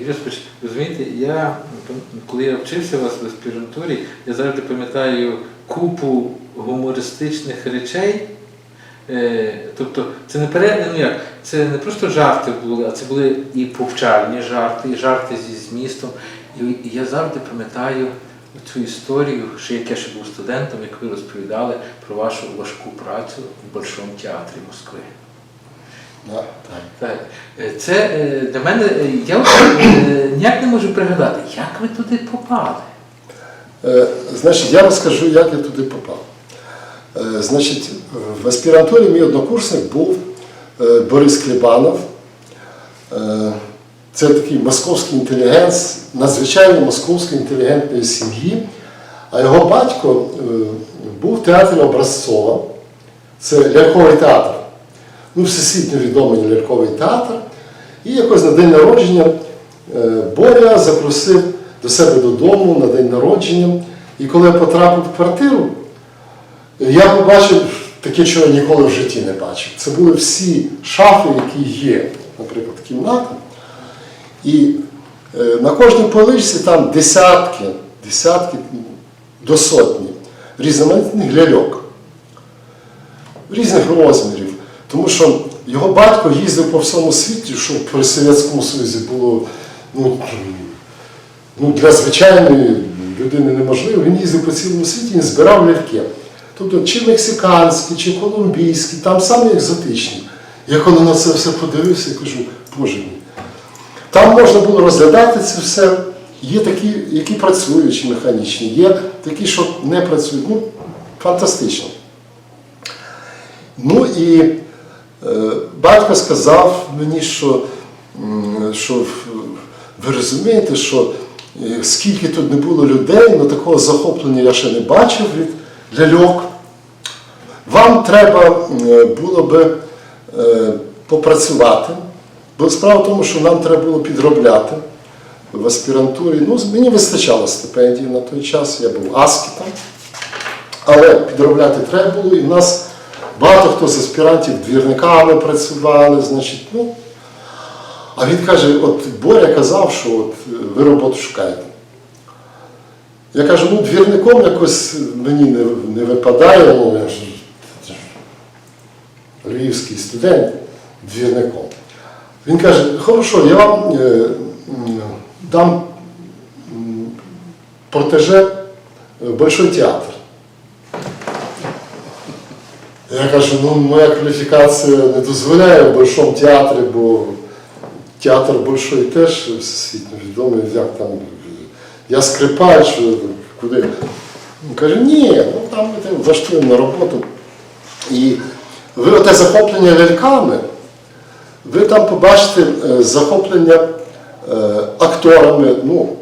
Ігор розумієте, я коли я вчився у вас в аспірантурі, я завжди пам'ятаю купу гумористичних речей. Е, тобто це не пере, ну як, це не просто жарти були, а це були і повчальні жарти, і жарти зі змістом. І, я завжди пам'ятаю цю історію, ще як я ще був студентом, як ви розповідали про вашу важку працю в Большому театрі Москви. Да, так. Так, е, це е, для мене, е, я ніяк не можу пригадати, як ви туди попали. Значить, я розкажу, як я туди попав. Значить, в аспірантурі мій однокурсник був Борис Клібанов. Це такий московський інтелігент, надзвичайно московської інтелігентної сім'ї. А його батько був в театрі Образцова. Це ляльковий театр. Ну, всесвітньо відомий ляльковий театр. І якось на день народження е, Боря запросив до себе додому на день народження. І коли я потрапив в квартиру, я побачив таке, що я ніколи в житті не бачив. Це були всі шафи, які є, наприклад, кімната. І е, на кожній поличці там десятки, десятки до сотні різноманітних ляльок різних розмірів. Тому що його батько їздив по всьому світі, що при Совєтському Союзі було ну, ну, для звичайної людини неможливо. Він їздив по цілому світі і збирав ляльки. Тобто чи мексиканські, чи колумбійські, там самі екзотичні. Я коли на це все подивився, я кажу, боже мій. Там можна було розглядати це все. Є такі, які працюють механічні, є такі, що не працюють. Ну, фантастично. Ну і батько сказав мені, що, що ви розумієте, що е, скільки тут не було людей, але такого захоплення я ще не бачив від ляльок. Вам треба е, було би е, попрацювати. Бо справа в тому, що нам треба було підробляти в аспірантурі. Ну, мені вистачало стипендії на той час, я був аскітом. Але підробляти треба було, і в нас багато хто з аспірантів двірниками працювали, значить, ну. А він каже, от Боря казав, що от е, ви роботу шукаєте. Я кажу, ну двірником якось мені не, не випадає, ну я ж львівський студент двірником. Він каже, хорошо, я вам е, дам протеже Большой театр. Я кажу, ну моя кваліфікація не дозволяє в Большому театрі, бо театр Большой теж всесвітньо відомий, як там. Я скрипач, куди. Він каже, ні, ну там ми влаштуємо на роботу. І ви оте захоплення ляльками, ви там побачите е, захоплення е, акторами, ну,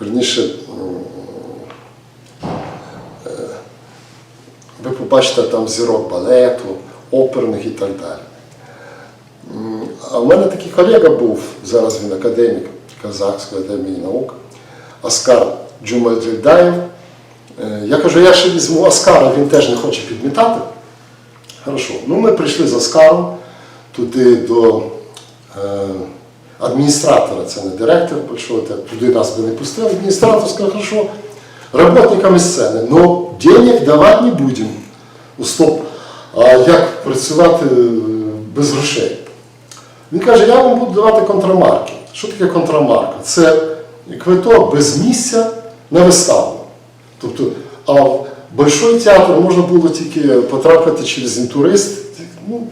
верніше, м, е, ви побачите там зірок балету, оперних і так далі. А в мене такий колега був, зараз він академік Казахської академії наук, Оскар Джумаджельдаєв. Е, Я кажу, я ще візьму Оскара, він теж не хоче підмітати. Хорошо. Ну, ми прийшли з Оскаром туди до е, адміністратора, це не директор большого туди нас би не пустили. Адміністратор сказав, хорошо, работниками сцени, но денег давати не будемо. Стоп, а як працювати е, без грошей? Він каже, я вам буду давати контрамарки. Що таке контрамарка? Це квиток без місця на виставу. Тобто, а в Большой театр можна було тільки потрапити через інтурист, ну,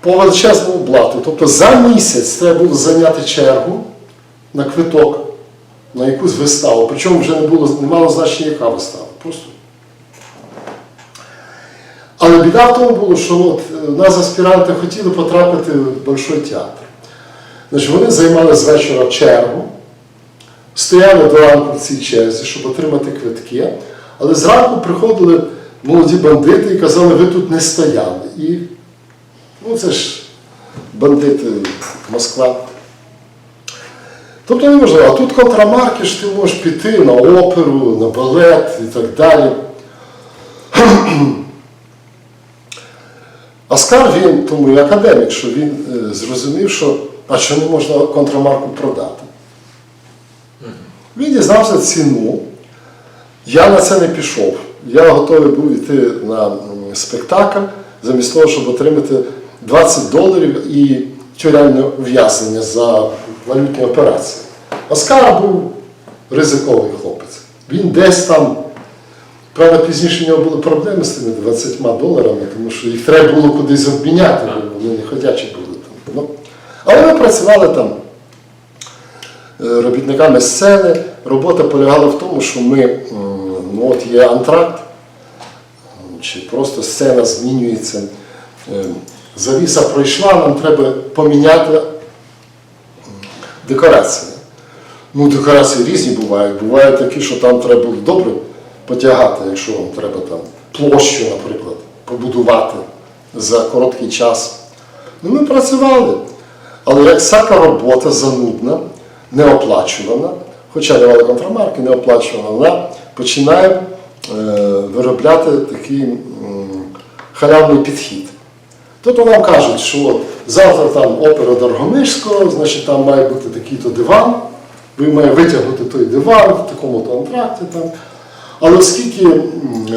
по величезному блату. Тобто за місяць треба було зайняти чергу на квиток на якусь виставу. Причому вже не було, не мало значення, яка вистава. Просто. Біда в тому було, що от, е, нас аспіранти хотіли потрапити в Большой театр. Значить, вони займали з вечора чергу, стояли до ранку в цій черзі, щоб отримати квитки, але зранку приходили молоді бандити і казали, ви тут не стояли. І ну, це ж бандити Москва. Тобто неможливо, а тут контрамарки ж ти можеш піти на оперу, на балет і так далі. Оскар він, тому і академік, що він е, зрозумів, що А що не можна контрамарку продати? Він дізнався ціну. Я на це не пішов. Я готовий був йти на спектакль, замість того, щоб отримати 20 доларів і тюремне ув'язнення за валютні операції. Оскар був ризиковий хлопець. Він десь там, правда, пізніше в нього були проблеми з тими 20 доларами, тому що їх треба було кудись обміняти, бо вони не ходячі були там. Ну, але ми працювали там е, робітниками сцени. Робота полягала в тому, що ми, ну от є антракт, чи просто сцена змінюється. е, Завіса пройшла, нам треба поміняти декорації. Ну, декорації різні бувають. Бувають такі, що там треба було добре потягати, якщо вам треба там площу, наприклад, побудувати за короткий час. Ну, ми працювали. Але як всяка робота занудна, неоплачувана, хоча давали контрамарки, неоплачувана, вона починає е, виробляти такий м, халявний підхід. Тобто нам кажуть, що завтра там опера Доргомишського, значить там має бути такий-то диван, ви має витягнути той диван в такому-то антракті. Там. Але оскільки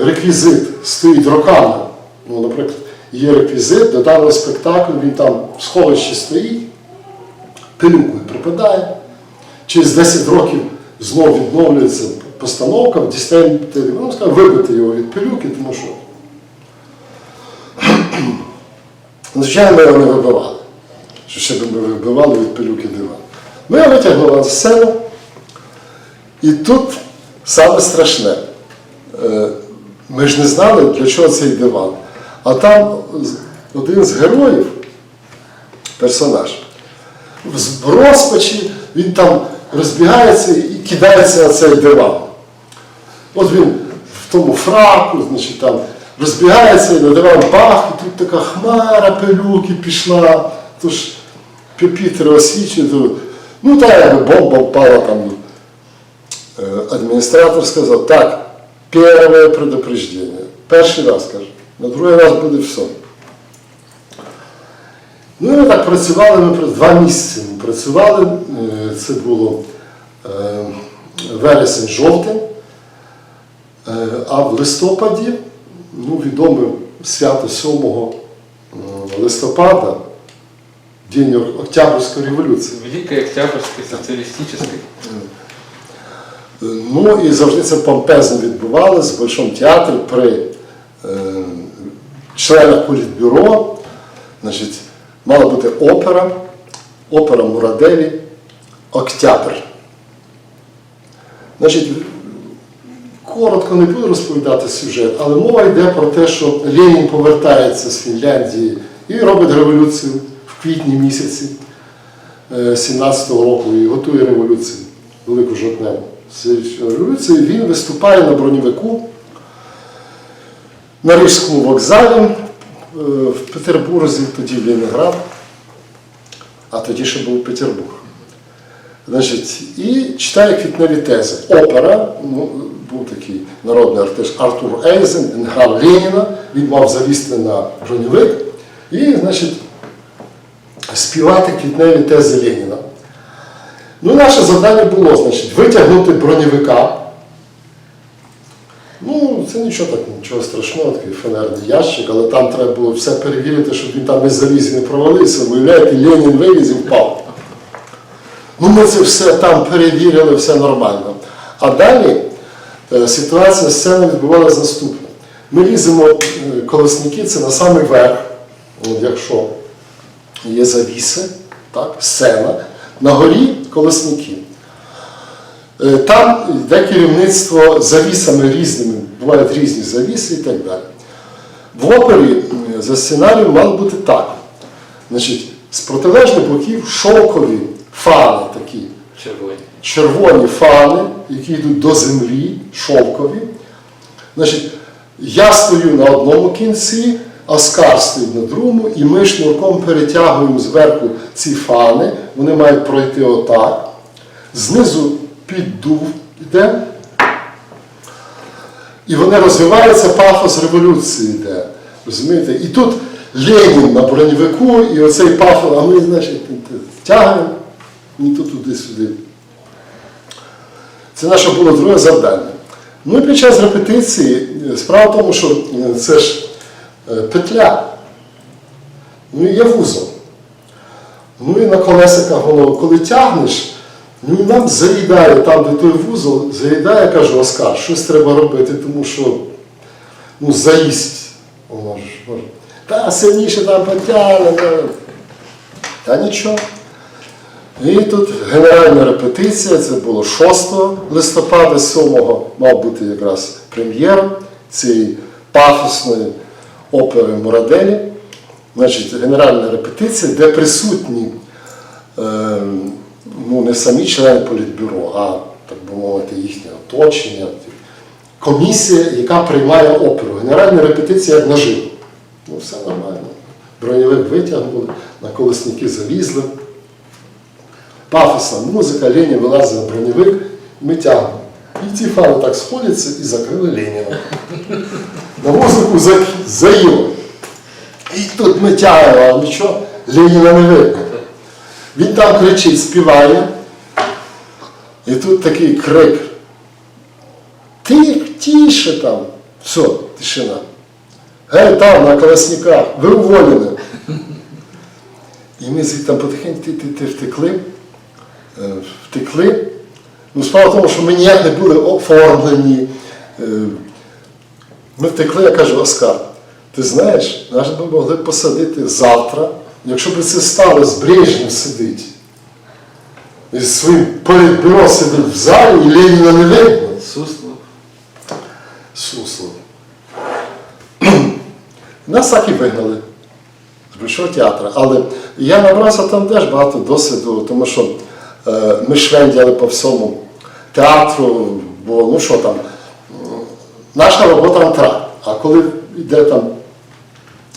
реквізит стоїть роками, ну, наприклад, є реквізит до даного спектаклю, він там в сховищі стоїть, пилюкою припадає, через 10 років знову відновлюється постановка, дістаємо ну, скажімо, вибити його від пилюки, тому що Звичайно, ми його не вибивали. Що ще б ми вибивали від пилюки диван. Ми його витягнули на сцену. І тут саме страшне. Е, Ми ж не знали, для чого цей диван. А там один з героїв, персонаж, в розпачі він там розбігається і кидається на цей диван. От він в тому фраку, значить, там розбігається і на диван бах, і тут така хмара пилюки пішла. Тож Пітер освічує, ну так, якби бомба впала там. Е, Адміністратор сказав, так, перше предупреждение. Перший раз каже, на другий раз буде все. Ну і ми так працювали ми про- два місяці. Ми працювали, е, це було е, вересень-жовтень. Е, А в листопаді, ну, відоме свято 7 е, листопада, День Октябрьської революції. Великая Октябрьская социалистическая. Е, Ну і завжди це помпезно відбувалося в Большому театрі при е, членах політбюро. Значить, мала бути опера, опера Мураделі Октябрь. Значить, коротко не буду розповідати сюжет, але мова йде про те, що Ленін повертається з Фінляндії і робить революцію в квітні місяці 17-го року і готує революцію, велику жовтневу революцію. Він виступає на броньовику на Рижському вокзалі е, в Петербурзі, тоді Ленінград, а тоді ще був Петербург. Значить, і читає квітневі тези. Опера, ну, був такий народний артист Артур Ейзен, грав Леніна, він мав завісти на броньовик і, значить, співати квітневі тези Леніна. Ну, наше завдання було, значить, витягнути броньовика. Ну, це нічого так, нічого страшного, такий фанерний ящик, але там треба було все перевірити, щоб він там не заліз і не провалився. Виявляєте, Ленін виліз і впав. Ну, ми це все там перевірили, все нормально. А далі е, ситуація сцени відбувалася наступно. Ми ліземо е, колесники, це на самий верх, якщо є завіси, так, сцена, на горі колесники. Е, Там йде керівництво завісами різними, бувають різні завіси і так далі. В опері за сценарієм мало бути так. Значить, з протилежних боків шовкові фани такі, Червоні. червоні фани, які йдуть до землі, шовкові. Значить, я стою на одному кінці, Оскар стоїть на другому, і ми шнурком перетягуємо зверху ці фани, вони мають пройти отак. Знизу піддув йде. І вони розвиваються, пафос революції йде. Розумієте? І тут Ленін на броньовику, і оцей пафос, а ми, значить, тягаємо, ні тут, туди, сюди. Це наше було друге завдання. Ну і під час репетиції е, справа в тому, що е, це ж петля, ну і є вузол. Ну і на колесиках воно, коли тягнеш, ну і нам заїдає там, де той вузол, заїдає, каже Оскар, щось треба робити, тому що ну, заїсть. Може. Та сильніше там потягне. да». Та нічого. І тут генеральна репетиція, це було 6 листопада, 7 мав бути якраз прем'єра цієї пафосної опери Мураделі. Значить, генеральна репетиція, де присутні е, ну, не самі члени політбюро, а так би мовити, їхнє оточення, комісія, яка приймає оперу. Генеральна репетиція як наживо. Ну, все нормально. Броньовик витягнули, на колесники залізли. Пафосна музика, Лені вилазить на броньовик, ми тягнемо. І ці фани так сходяться і закрили Леніна. На за- заїло. І тут ми тягнемо, а нічого, Леніна не видно. Він там кричить, співає. І тут такий крик. Тих, тише там. Все, тишина. Гей, там, на колесниках, ви уволені. І ми звідти потихеньку ти, ти, ти втекли. Е, Втекли. Ну, справа в тому, що ми ніяк не були оформлені. Ми втекли, я кажу, Оскар, ти знаєш, нас би могли посадити завтра, якщо б це сталося, Брежнєв сидить. І своїм політбюро сидить в залі, і Леніна не видно. Суслов. Суслов. Нас так і вигнали з Большого театру. Але я набрався там теж багато досвіду, тому що е, ми швендяли по всьому театру, бо ну що там, наша робота антракт. А коли йде там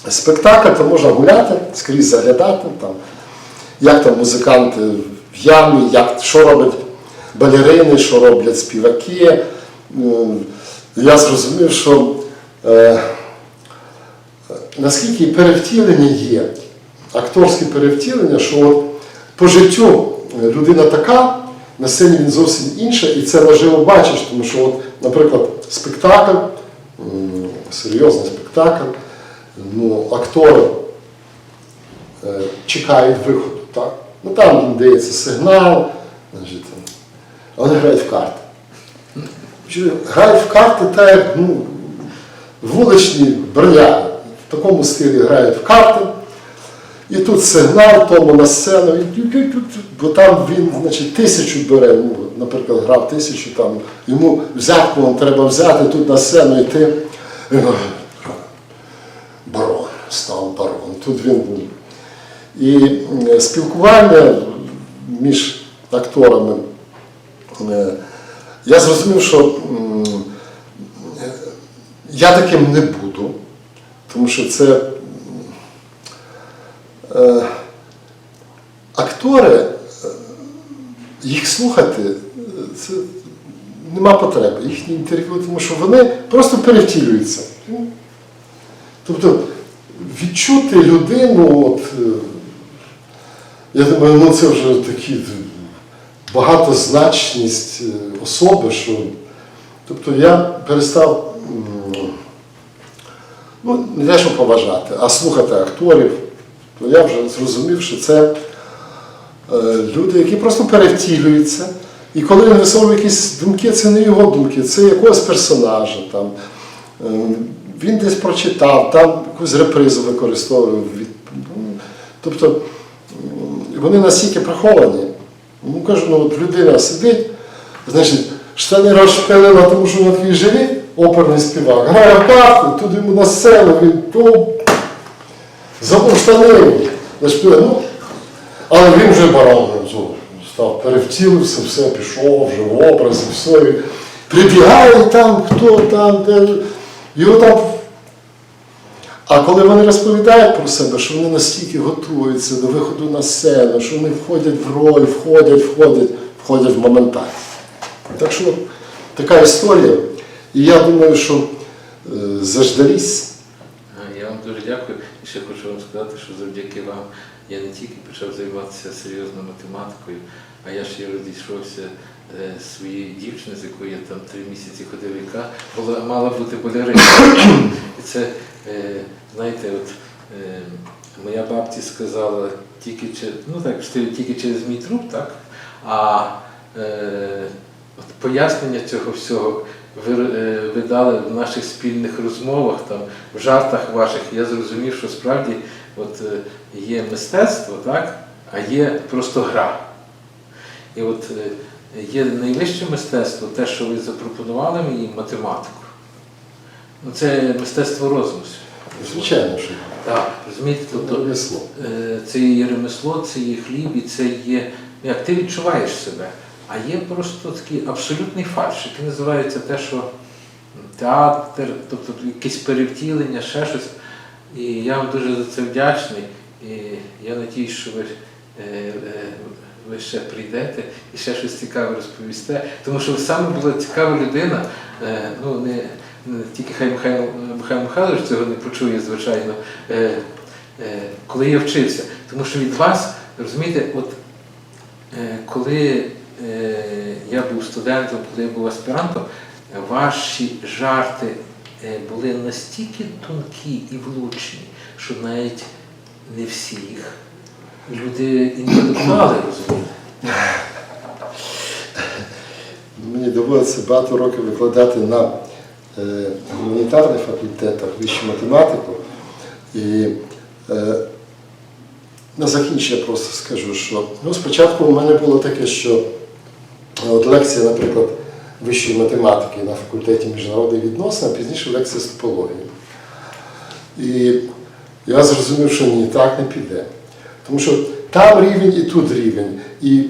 спектакль, то можна гуляти, скрізь заглядати, там, як там музиканти в ямі, як, що роблять балерини, що роблять співаки. Я зрозумів, що е, наскільки перевтілення є, акторське перевтілення, що от по життю людина така, на сцені він зовсім інша, і це наживо бачиш, тому що, от, наприклад, спектакль, серйозний спектакль, ну, актори е, чекають виходу. Так? Ну, там дається сигнал, значить, вони грають в карти. Грають в карти так, ну, вуличні броняри. В такому стилі грають в карти. І тут сигнал тому на сцену, бо там він значить, тисячу бере, ну, наприклад, грав тисячу, там, йому взятку вам треба взяти тут на сцену йти. Барон, став барон. Тут він був. І спілкування між акторами. е, Я зрозумів, що е, я таким не буду, тому що це м, е, актори, е, їх слухати, е, це нема потреби, їхні інтерв'ю, тому що вони просто перевтілюються. Тобто відчути людину, от, е, я думаю, ну це вже такі багатозначність е, особи, що тобто я перестав ну, не те, що поважати, а слухати акторів, то я вже зрозумів, що це люди, які просто перевтілюються. І коли він висловлює якісь думки, це не його думки, це якогось персонажа. Там. Е, Він десь прочитав, там якусь репризу використовував. ну, Тобто вони настільки приховані. Ну, кажу, ну от людина сидить, значить, штани розшпилила, тому що він такий живий, оперний співак, грає в карти, тут йому на сцену, він забув штани. Ну, але він вже барон ну, став, перевтілився, все, пішов вже в образ, і все. І прибігає там, хто там, де. Його там. А коли вони розповідають про себе, що вони настільки готуються до виходу на сцену, що вони входять в роль, входять, входять, входять в моментально. Так що така історія. І я думаю, що е, заждались Я вам дуже дякую. Ще хочу вам сказати, що завдяки вам я не тільки почав займатися серйозною математикою, а я ще розійшовся е, своєю дівчиною, з якою я там три місяці ходив, яка була, мала бути балериною. І це, е, знаєте, от е, моя бабці сказала тільки через, ну так, тільки через мій труп, так? А от пояснення цього всього ви, е, дали в наших спільних розмовах, там, в жартах ваших, я зрозумів, що справді от, е, є мистецтво, так? а є просто гра. І от е, є найвище мистецтво, те, що ви запропонували мені, математику. Ну, це мистецтво розуму. Звичайно, що Так, розумієте, тобто. Це є ремесло, це є хліб, і це є. ну, Як ти відчуваєш себе. А є просто такий абсолютний фальш, який називається те, що театр, тобто якесь перевтілення, ще щось. І я вам дуже за це вдячний. І я надіюсь, що ви, е, е, ви ще прийдете і ще щось цікаве розповісте. Тому що ви саме була цікава людина. Е, ну, не, не тільки хай Михайло, Михайло Михайлович цього не почує, звичайно. Коли я вчився. Тому що від вас, розумієте, от коли я був студентом, коли я був аспірантом, е, ваші жарти е, були настільки тонкі і влучні, що навіть не всі їх люди інтелектуали розуміють. Мені доводиться багато років викладати на е, гуманітарних факультетах вищу математику. І е, на закінчення просто скажу, що ну, спочатку у мене було таке, що от лекція, наприклад, вищої математики на факультеті міжнародних відносин, а пізніше лекція з топології. І я зрозумів, що ні, так не піде. Тому що там рівень і тут рівень. І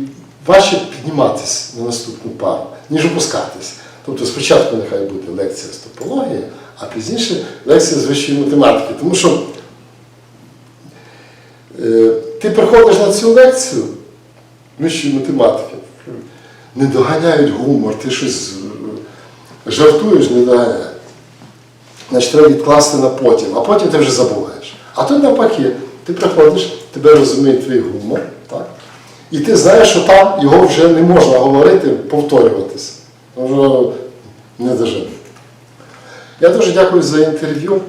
важче підніматися на наступну пару, ніж опускатись. Тобто спочатку нехай буде лекція з топології, а пізніше лекція з вищої математики. Тому що е, ти приходиш на цю лекцію вищої математики, не доганяють гумор, ти щось е, жартуєш, не доганяють. Значить, треба відкласти на потім, а потім ти вже забуваєш. А тут навпаки, ти приходиш, тебе розуміє твій гумор, так? і ти знаєш, що там його вже не можна говорити, повторюватися. Воно не дожив. Я дуже дякую за інтерв'ю.